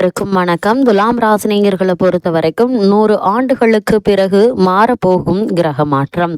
அனைவருக்கும் வணக்கம். துலாம் ராசினியர்களை பொறுத்த வரைக்கும் நூறு ஆண்டுகளுக்கு பிறகு மாறப்போகும் கிரக மாற்றம்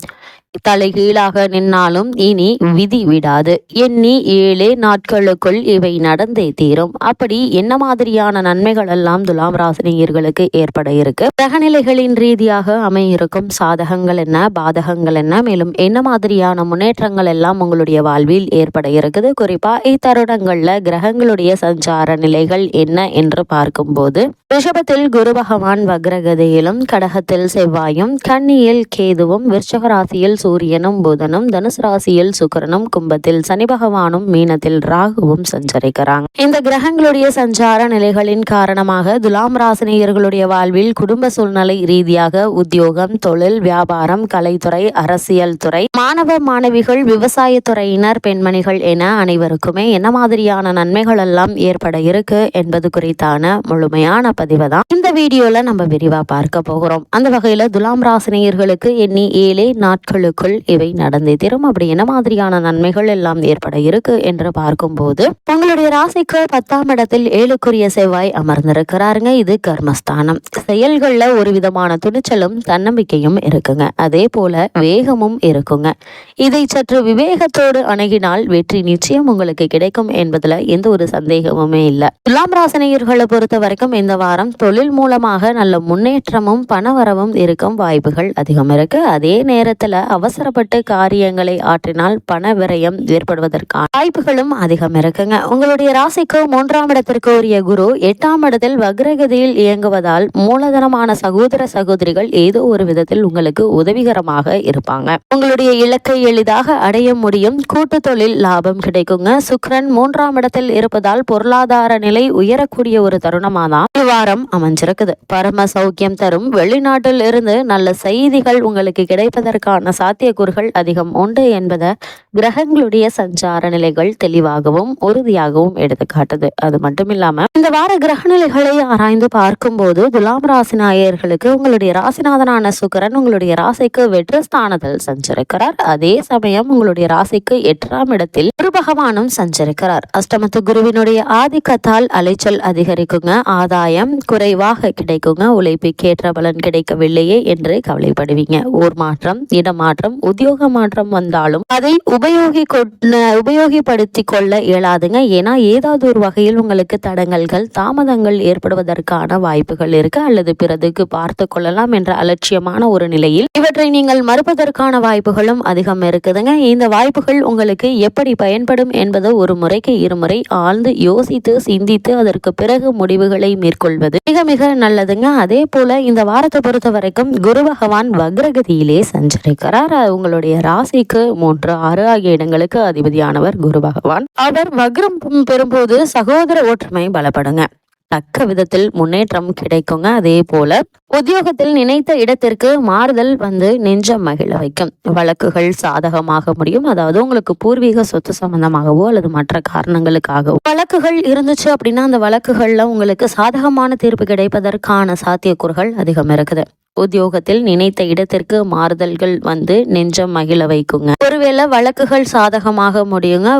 தலைகீழாக நின்னாலும் இனி விதி விடாது எண்ணி ஏழே நாட்களுக்குள் இவை நடந்தே தீரும். அப்படி என்ன மாதிரியான நன்மைகள் எல்லாம் துலாம் ராசினியர்களுக்கு ஏற்பட இருக்கு? கிரகநிலைகளின் ரீதியாக அமையிருக்கும் சாதகங்கள் என்ன? பாதகங்கள் என்ன? மேலும் என்ன மாதிரியான முன்னேற்றங்கள் எல்லாம் உங்களுடைய வாழ்வில் ஏற்பட இருக்குது? குறிப்பா இத்தருணங்கள்ல கிரகங்களுடைய சஞ்சார நிலைகள் என்ன என்று பார்க்கும்போது ரிஷபத்தில் குரு பகவான் வக்ரகதியிலும் கடகத்தில் செவ்வாயும் கன்னியில் கேதுவும் விருச்சக ராசியில் சூரியனும் புதனும் தனுசு ராசியில் சுக்கரனும் கும்பத்தில் சனி பகவானும் மீனத்தில் ராகுவும் சஞ்சரிக்கிறாங்க. இந்த கிரகங்களுடைய சஞ்சார நிலைகளின் காரணமாக துலாம் ராசினியர்களுடைய வாழ்வில் குடும்ப சூழ்நிலை ரீதியாக உத்தியோகம் தொழில் வியாபாரம் கலைத்துறை அரசியல் துறை மாணவ மாணவிகள் விவசாயத்துறையினர் பெண்மணிகள் என அனைவருக்குமே என்ன மாதிரியான நன்மைகள் எல்லாம் ஏற்பட இருக்கு என்பது குறித்தான முழுமையான பதிவு தான். இந்த வீடியோல நம்ம விரிவா பார்க்க போகிறோம். அந்த வகையில துலாம் ராசினியர்களுக்கு எண்ணி ஏழே நாட்களுக்கு நாட்களுக்குள் இவை நடந்தே தீரும். அப்படி என்ன மாதிரியான நன்மைகள் எல்லாம் ஏற்பட இருக்கு என்று பார்க்கும்போது உங்களுடைய ராசிக்கு பத்தாம் இடத்தில் ஏழுக்குரிய செவ்வாய் அமர்ந்திருக்கிறாருங்க. இது கர்மஸ்தானம். செயல்களில் ஒரு விதமான துணிச்சலும் தன்னம்பிக்கையும் இருக்குங்க. அதே போல வேகமும் இருக்குங்க. இதை சற்று விவேகத்தோடு அணுகினால் வெற்றி நிச்சயம் உங்களுக்கு கிடைக்கும் என்பதுல எந்த ஒரு சந்தேகமுமே இல்லை. துலாம் ராசினியர்களை பொறுத்த வரைக்கும் இந்த வாரம் தொழில் மூலமாக நல்ல முன்னேற்றமும் பணவரவும் இருக்கும் வாய்ப்புகள் அதிகம் இருக்கு. அதே நேரத்துல அவசரப்பட்டு காரியங்களை ஆற்றினால் பண விரயம் ஏற்படுவதற்கான வாய்ப்புகளும் அதிகம் இருக்குங்க. உங்களுடைய ராசிக்கு மூன்றாம் இடத்திற்கு உரிய குரு எட்டாம் இடத்தில் வக்ரகதியில் இயங்குவதால் மூலதனமான சகோதர சகோதரிகள் ஏதோ ஒரு விதத்தில் உங்களுக்கு உதவிகரமாக இருப்பாங்க. உங்களுடைய இலக்கை எளிதாக அடைய முடியும். கூட்டு தொழில் லாபம் கிடைக்குங்க. சுக்ரன் மூன்றாம் இடத்தில் இருப்பதால் பொருளாதார நிலை உயரக்கூடிய ஒரு தருணமா தான் வாரம் அமைஞ்சிருக்குது. பரம சௌக்கியம் தரும். வெளிநாட்டில் இருந்து நல்ல செய்திகள் உங்களுக்கு கிடைப்பதற்கான சாத்தியக்கூறுகள் அதிகம் உண்டு என்பதை கிரகங்களுடைய சஞ்சார நிலைகள் தெளிவாகவும் உறுதியாகவும் எடுத்து காட்டுது அது மட்டும் இல்லாம இந்த வார கிரக நிலைகளை ஆராய்ந்து பார்க்கும்போது துலாம் ராசி நாயர்களுக்கு உங்களுடைய ராசிநாதனான சுக்கரன் உங்களுடைய ராசிக்கு வெற்று ஸ்தானத்தில் சஞ்சரிக்கிறார். அதே சமயம் உங்களுடைய ராசிக்கு எட்டாம் இடத்தில் குரு பகவானும் சஞ்சரிக்கிறார். அஷ்டமத்து குருவினுடைய ஆதிக்கத்தால் அலைச்சல் அதிகரிக்குங்க. ஆதாயம் குறைவாக கிடைக்குங்க. உழைப்புக்கேற்ற பலன் கிடைக்கவில்லையே என்று கவலைப்படுவீங்க. ஊர் மாற்றம் இடமாற்றம் உத்தியோக மாற்றம் வந்தாலும் அதை உபயோகி உபயோகிப்படுத்தி கொள்ள இயலாதுங்க. ஏன்னா ஏதாவது ஒரு வகையில் உங்களுக்கு தடங்கல்கள் தாமதங்கள் ஏற்படுவதற்கான வாய்ப்புகள் இருக்கு. அல்லது பிறதுக்கு பார்த்து கொள்ளலாம் என்ற அலட்சியமான ஒரு நிலையில் இவற்றை நீங்கள் மறுப்பதற்கான வாய்ப்புகளும் அதிகம் இருக்குதுங்க. இந்த வாய்ப்புகள் உங்களுக்கு எப்படி பயன்படும் என்பதை ஒரு முறைக்கு இருமுறை ஆழ்ந்து யோசித்து சிந்தித்து அதற்கு பிறகு முடிவுகளை மேற்கொள்வது மிக மிக நல்லதுங்க. அதே போல இந்த வாரத்தை பொறுத்த வரைக்கும் குரு பகவான் வக்ரகதியிலே சஞ்சரிக்கிறார். உங்களுடைய ராசிக்கு மூன்று ஆறு ஆகிய இடங்களுக்கு அதிபதியானவர் குரு பகவான். அவர் வக்ரம் பெறும்போது சகோதர ஒற்றுமை பலப்படுங்க. தக்க விதத்தில் முன்னேற்றம் கிடைக்குங்க. அதே போல உத்தியோகத்தில் நினைத்த இடத்திற்கு மாறுதல் வந்து நெஞ்சம் மகிழ வைக்கும். வழக்குகள் சாதகமாக முடியும். அதாவது உங்களுக்கு பூர்வீக சொத்து சம்பந்தமாகவோ அல்லது மற்ற காரணங்களுக்காகவோ. வழக்குகள் இருந்துச்சு அப்படின்னா அந்த வழக்குகள்ல உங்களுக்கு சாதகமான தீர்ப்பு கிடைப்பதற்கான சாத்தியக்கூறுகள் அதிகம் இருக்குது. உத்தியோகத்தில் நினைத்த இடத்திற்கு மாறுதல்கள் வந்து நெஞ்சம் மகிழ வைக்குங்க. ஒருவேளை வழக்குகள் சாதகமாக முடியுங்க.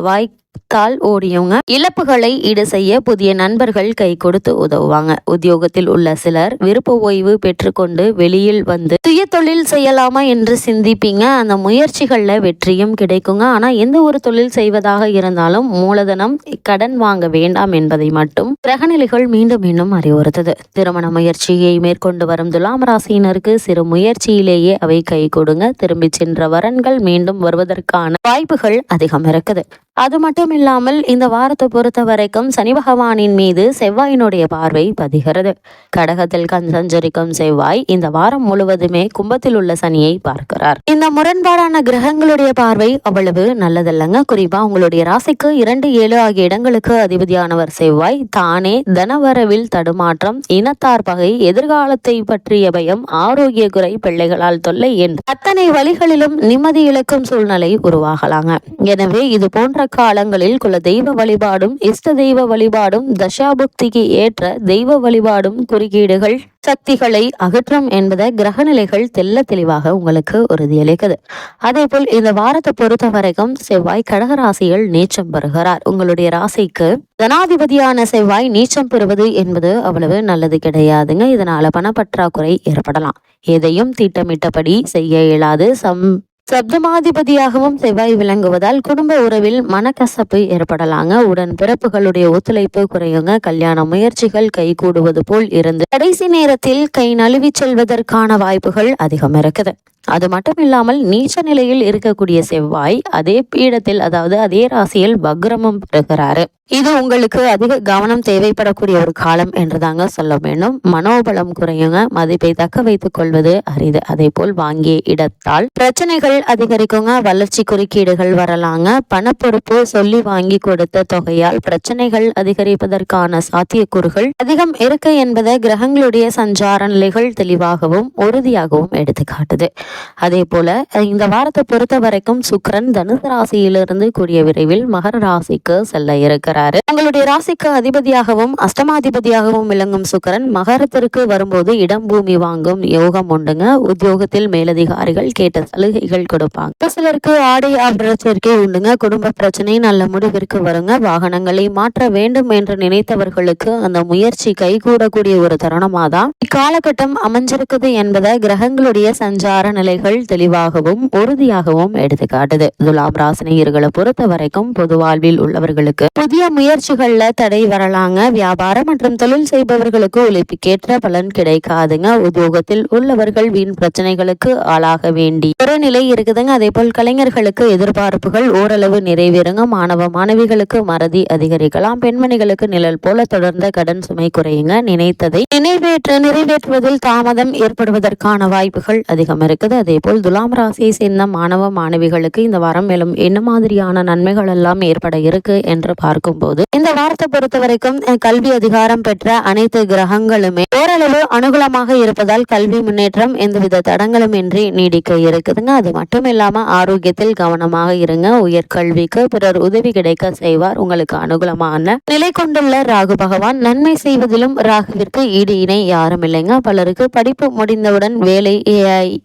வாய் தால் ஓடியவங்க. இழப்புகளை ஈடு செய்ய புதிய நண்பர்கள் கை கொடுத்து உதவுவாங்க. உத்தியோகத்தில் உள்ள சிலர் விருப்ப ஓய்வு பெற்றுக்கொண்டு வெளியில் வந்து சுய தொழில் செய்யலாமா? என்று சிந்திப்பீங்க. அந்த முயற்சிகள்ல வெற்றியும் கிடைக்குங்க. ஆனா எந்த ஒரு தொழில் செய்வதாக இருந்தாலும் மூலதனம் கடன் வாங்க வேண்டாம் என்பதை மட்டும் கிரகநிலைகள் மீண்டும் மீண்டும் அறிவுறுத்தது. திருமண முயற்சியை மேற்கொண்டு வரும் துலாம் ராசியினருக்கு சிறு முயற்சியிலேயே அவை கை கொடுங்க. திரும்பி சென்ற வரன்கள் மீண்டும் வருவதற்கான வாய்ப்புகள் அதிகம் இருக்குது. அது மட்டும் இல்லாமல் இந்த வாரத்தை பொறுத்த வரைக்கும் சனி பகவானின் மீது செவ்வாயினுடைய பார்வை பதிகிறது. கடகத்தில் கண் சஞ்சரிக்கும் செவ்வாய் இந்த வாரம் முழுவதுமே கும்பத்தில் உள்ள சனியை பார்க்கிறார். இந்த முரண்பாடான கிரகங்களுடைய பார்வை அவ்வளவு நல்லதல்லங்க. குறிப்பா உங்களுடைய ராசிக்கு இரண்டு ஏழு ஆகிய இடங்களுக்கு அதிபதியானவர் செவ்வாய். தானே தனவரவில் தடுமாற்றம் இனத்தார் பகை எதிர்காலத்தை பற்றிய பயம் ஆரோக்கிய குறை பிள்ளைகளால் தொல்லை என்று அத்தனை வழிகளிலும் நிம்மதி இழக்கும் சூழ்நிலை உருவாகலாங்க. எனவே இது போன்ற காலங்களில் குல தெய்வ வழிபாடும் இஷ்ட தெய்வ வழிபாடும் தசாபுக்திக்கு ஏற்ற தெய்வ வழிபாடும் குறுக்கீடுகள் சக்திகளை அகற்றும் என்பதை கிரகநிலைகள் தெல்ல தெளிவாக உங்களுக்கு உறுதியளிக்குது. அதே போல் இந்த வாரத்தை பொறுத்த வரைக்கும் செவ்வாய் கடகராசியில் நீச்சம் பெறுகிறார். உங்களுடைய ராசிக்கு ஜனாதிபதியான செவ்வாய் நீச்சம் பெறுவது என்பது அவ்வளவு நல்லது கிடையாதுங்க. இதனால பணப்பற்றாக்குறை ஏற்படலாம். எதையும் திட்டமிட்டபடி செய்ய இயலாது. சம் சப்தமாதிபதியாகவும் செவ்வாய் விளங்குவதால் குடும்ப உறவில் மனக்கசப்பு ஏற்படலாங்க. உடன் பிறப்புகளுடைய ஒத்துழைப்பு குறையுங்க. கல்யாண முயற்சிகள் கைகூடுவது போல் இருந்து கடைசி நேரத்தில் கை நழுவி செல்வதற்கான வாய்ப்புகள் அதிகம் இருக்குது அது மட்டும் இல்லாமல் நீச்ச நிலையில் இருக்கக்கூடிய செவ்வாய் அதே பீடத்தில் அதாவது அதே ராசியில் பக்ரமம் பெறுகிறாரு இது உங்களுக்கு அதிக கவனம் தேவைப்படக்கூடிய ஒரு காலம் என்று தாங்க சொல்ல வேண்டும். மனோபலம் குறையுங்க. மதிப்பை தக்க வைத்துக் கொள்வது அரிது. அதே போல் வாங்கிய இடத்தால் பிரச்சனைகள் அதிகரிக்குங்க. வளர்ச்சி குறுக்கீடுகள் வரலாங்க. பணப்பொறுப்பு சொல்லி வாங்கி கொடுத்த தொகையால் பிரச்சனைகள் அதிகரிப்பதற்கான சாத்தியக்கூறுகள் அதிகம் இருக்கு என்பதை கிரகங்களுடைய சஞ்சார நிலைகள் தெளிவாகவும் உறுதியாகவும் எடுத்துக்காட்டுது. அதே போல இந்த வாரத்தை பொறுத்த வரைக்கும் சுக்கரன் தனுசு ராசியிலிருந்து கூடிய விரைவில் மகர ராசிக்கு செல்ல இருக்கிறாரு. உங்களுடைய ராசிக்கு அதிபதியாகவும் அஷ்டமாதிபதியாகவும் விளங்கும் சுக்கரன் மகரத்திற்கு வரும்போது இடம் பூமி வாங்கும் யோகம் உண்டுங்க. உத்தியோகத்தில் மேலதிகாரிகள் கேட்ட சலுகைகள் கொடுப்பாங்க. சிலருக்கு ஆடை ஆபர சேர்க்கை உண்டுங்க. குடும்ப பிரச்சனை நல்ல முடிவிற்கு வருங்க. வாகனங்களை மாற்ற வேண்டும் என்று நினைத்தவர்களுக்கு அந்த முயற்சி கைகூடக்கூடிய ஒரு தருணமாதான். இக்காலகட்டம் அமைஞ்சிருக்குது என்பதை கிரகங்களுடைய சஞ்சார நிலைகள் தெளிவாகவும் உறுதியாகவும் எடுத்துக்காட்டுது. துலாம் ராசினியர்களை பொறுத்த வரைக்கும் பொது வாழ்வில் உள்ளவர்களுக்கு புதிய முயற்சிகள்ல தடை வரலாங்க. வியாபாரம் மற்றும் தொழில் செய்பவர்களுக்கு உழைப்புக்கேற்ற பலன் கிடைக்காதுங்க. உத்தியோகத்தில் உள்ளவர்கள் வீண் பிரச்சனைகளுக்கு ஆளாக வேண்டி ஒரு நிலை இருக்குதுங்க. அதே போல் கலைஞர்களுக்கு எதிர்பார்ப்புகள் ஓரளவு நிறைவேறுங்க. மாணவ மாணவிகளுக்கு மறதி அதிகரிக்கலாம். பெண்மணிகளுக்கு நிழல் போல தொடர்ந்த கடன் சுமை குறையுங்க. நினைத்ததை நிறைவேற்ற நிறைவேற்றுவதில் தாமதம் ஏற்படுவதற்கான வாய்ப்புகள் அதிகம் இருக்கு இருக்குது அதே போல் துலாம் ராசியை சேர்ந்த மாணவ மாணவிகளுக்கு இந்த வாரம் மேலும் என்ன மாதிரியான நன்மைகள் எல்லாம் ஏற்பட இருக்கு என்று பார்க்கும்போது இந்த வாரத்தை பொறுத்த வரைக்கும் கல்வி அதிகாரம் பெற்ற அனைத்து கிரகங்களுமே ஓரளவு அனுகூலமாக இருப்பதால் கல்வி முன்னேற்றம் எந்தவித தடங்களும் இன்றி நீடிக்க இருக்குதுங்க. அது மட்டும் இல்லாம ஆரோக்கியத்தில் கவனமாக இருங்க. உயர்கல்விக்கு பிறர் உதவி கிடைக்க செய்வார். உங்களுக்கு அனுகூலமான நிலை கொண்டுள்ள ராகு பகவான். நன்மை செய்வதிலும் ராகுவிற்கு ஈடு இணை யாரும் இல்லைங்க பலருக்கு படிப்பு முடிந்தவுடன் வேலை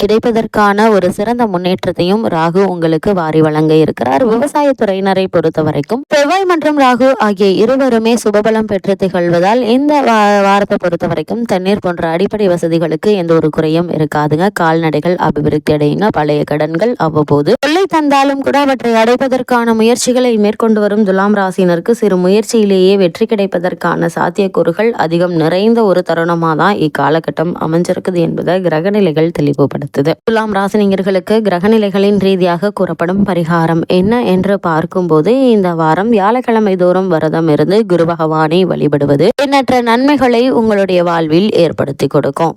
கிடைப்பது பெறுவதற்கான ஒரு சிறந்த முன்னேற்றத்தையும் ராகு உங்களுக்கு வாரி வழங்க இருக்கிறார். விவசாயத்துறையினரை பொறுத்த வரைக்கும் செவ்வாய் மற்றும் ராகு ஆகிய இருவருமே சுபபலம் பெற்று திகழ்வதால் இந்த வாரத்தை பொறுத்த வரைக்கும் தண்ணீர் போன்ற அடிப்படை வசதிகளுக்கு எந்த ஒரு குறையும் இருக்காதுங்க. கால்நடைகள் அபிவிருத்தி அடையுங்க பழைய கடன்கள் அவ்வப்போது. தொல்லை தந்தாலும் கூட அவற்றை அடைப்பதற்கான முயற்சிகளை மேற்கொண்டு வரும் துலாம் ராசினருக்கு சிறு முயற்சியிலேயே வெற்றி கிடைப்பதற்கான சாத்தியக்கூறுகள் அதிகம் நிறைந்த ஒரு தருணமாக தான் இக்காலகட்டம் அமைஞ்சிருக்குது என்பதை கிரகநிலைகள் தெளிவுபடுத்துது. துலாம் ராசினியர்களுக்கு கிரகநிலைகளின் ரீதியாக கூறப்படும் பரிகாரம் என்ன என்று பார்க்கும்போது இந்த வாரம் வியாழக்கிழமை தோறும் விரதம் இருந்து குரு பகவானை வழிபடுவது எண்ணற்ற நன்மைகளை உங்களுடைய வாழ்வில் ஏற்படுத்தி கொடுக்கும்.